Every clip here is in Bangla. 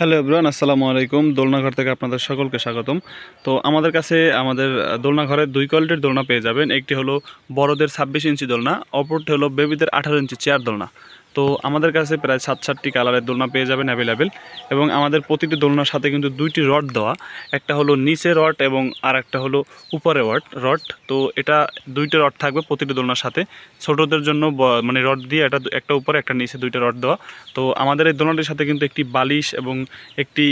হ্যালো এভরান আসসালামু আলাইকুম। দোলনাঘর থেকে আপনাদের সকলকে স্বাগতম। তো আমাদের কাছে আমাদের দোলনাঘরের দোলনাঘরে দুই কোয়ালিটির দোলনা পেয়ে যাবেন। একটি হলো বড়দের ছাব্বিশ ইঞ্চি দোলনা, অপরটি হলো বেবিদের আঠারো ইঞ্চি চেয়ার দোলনা। তো আমাদের কাছে প্রায় সাত, সাতটি কালারের দোলনা পেয়ে যাবেন অ্যাভেলেবেল এবং আমাদের প্রতিটি দোলনার সাথে কিন্তু দুইটি রড দেওয়া। একটা হলো নিচে রড এবং আর একটা হলো উপরে রড রড। তো এটা দুইটি রড থাকবে প্রতিটি দোলনার সাথে। ছোটদের জন্য মানে রড দিয়ে এটা একটা উপরে, একটা নিচে দুইটা রড দেওয়া। তো আমাদের এই দোলনাটির সাথে কিন্তু একটি বালিশ এবং একটি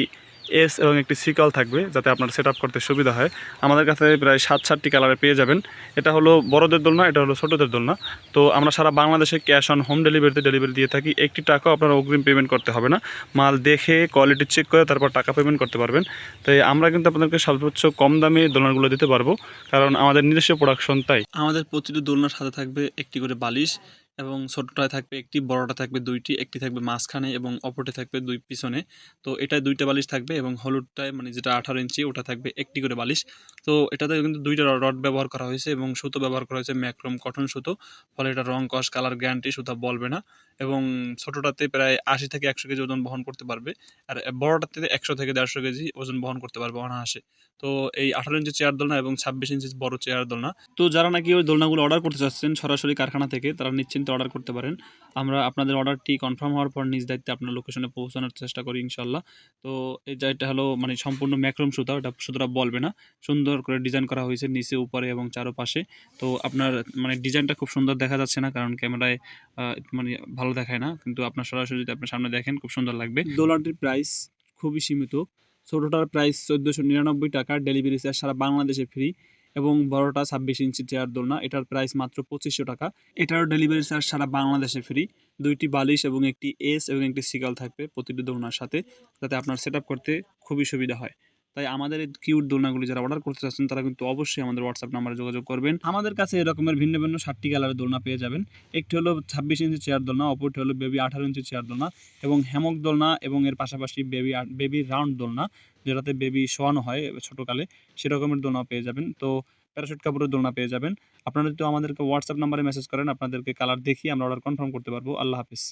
এস এবং একটি সিকল থাকবে যাতে আপনার সেট করতে সুবিধা হয়। আমাদের কাছে প্রায় সাত, সাতটি কালারে পেয়ে যাবেন। এটা হলো বড়দের দোলনা, এটা হলো ছোটোদের দোলনা। তো আমরা সারা বাংলাদেশে ক্যাশ অন হোম ডেলিভারিতে ডেলিভারি দিয়ে থাকি। একটি টাকাও আপনার অগ্রিম পেমেন্ট করতে হবে না। মাল দেখে কোয়ালিটি চেক করে তারপর টাকা পেমেন্ট করতে পারবেন। তাই আমরা কিন্তু আপনাদেরকে সর্বোচ্চ কম দামে দোলনাগুলো দিতে পারব। কারণ আমাদের নিজস্ব প্রোডাকশন তাই। আমাদের প্রতিটি দোলনার সাথে থাকবে একটি করে বালিশ এবং ছোটটায় থাকবে একটি, বড়টা থাকবে দুইটি, একটি থাকবে মাঝখানে এবং অপরটি থাকবে দুই পিছনে। তো এটা দুইটা বালিশ থাকবে এবং হলুদটায় মানে যেটা আঠারো ইঞ্চি ওটা থাকবে একটি করে বালিশ। তো এটাতে কিন্তু দুইটা রড ব্যবহার করা হয়েছে এবং সুতো ব্যবহার করা হয়েছে ম্যাক্রোম কটন সুতো। ফলে এটা রং, কস কালার গ্যারান্টি সুতা বলবে না এবং ছোটোটাতে প্রায় আশি থেকে একশো কেজি ওজন বহন করতে পারবে আর বড়টাতে একশো থেকে দেড়শো কেজি ওজন বহন করতে পারবে অনায়াসে। তো এই আঠারো ইঞ্চি চেয়ার দোলনা এবং ছাব্বিশ ইঞ্চি বড় চেয়ার দোলনা। তো যারা নাকি ওই দোলনাগুলো অর্ডার করতে চাচ্ছেন, সরাসরি কারখানা থেকে, তারা নিশ্চিন্তে অর্ডার করতে পারেন। আমরা আপনাদের অর্ডারটি কনফার্ম হওয়ার পর নিজ দায়িত্বে আপনার লোকেশনে পৌঁছানোর চেষ্টা করি ইনশাল্লাহ তো এই যেটা হলো মানে সম্পূর্ণ ম্যাক্রোম সুতা, ওটা সুতোটা বলবে না। সুন্দর করে ডিজাইন করা হয়েছে নিচে, উপরে এবং চারোপাশে। তো আপনার মানে ডিজাইনটা খুব সুন্দর দেখা যাচ্ছে না, কারণ ক্যামেরায় মানে ভালো দেখায় না। কিন্তু আপনার সরাসরি যদি আপনার সামনে দেখেন, খুব সুন্দর লাগবে। দোলারটির প্রাইস খুবই সীমিত। ছোটোটার প্রাইস চোদ্দোশো নিরানব্বই টাকা ডেলিভারি চার্জ সারা বাংলাদেশে ফ্রি এবং বড়টা ছাব্বিশ ইঞ্চি চেয়ার দোলনা। এটার প্রাইস মাত্র পঁচিশশো টাকা। এটারও ডেলিভারি চার্জ সারা বাংলাদেশে ফ্রি দুইটি বালিশ এবং একটি এস এবং একটি সিকাল থাকবে প্রতিটি দোলনার সাথে, যাতে আপনার সেট করতে খুবই সুবিধা হয়। তাই আমাদের এই কিউট দোলনাগুলি যারা অর্ডার করতে চাচ্ছেন, তারা কিন্তু অবশ্যই আমাদের হোয়াটসঅ্যাপ নাম্বারে যোগাযোগ করবেন। আমাদের কাছে এরকমের ভিন্ন ভিন্ন ষাটটি কালারের দোলনা পেয়ে যাবেন। একটি হলো ছাব্বিশ ইঞ্চি চেয়ার দোলনা, অপরটি হলো বেবি আঠারো ইঞ্চি চেয়ার দোলনা এবং হ্যামক দোলনা এবং এর পাশাপাশি বেবি বেবি রাউন্ড দোলনা যেটাতে বেবি শোয়ানো হয় ছোটোকালে, সেরকমের দোলনা পেয়ে যাবেন। তো প্যারাশুট কাপড়ের দোলনা পেয়ে যাবেন। আপনারা যদি আমাদেরকে হোয়াটসঅ্যাপ নাম্বারে মেসেজ করেন, আপনাদেরকে কালার দেখিয়ে আমরা অর্ডার কনফার্ম করতে পারব। আল্লাহ হাফিজ।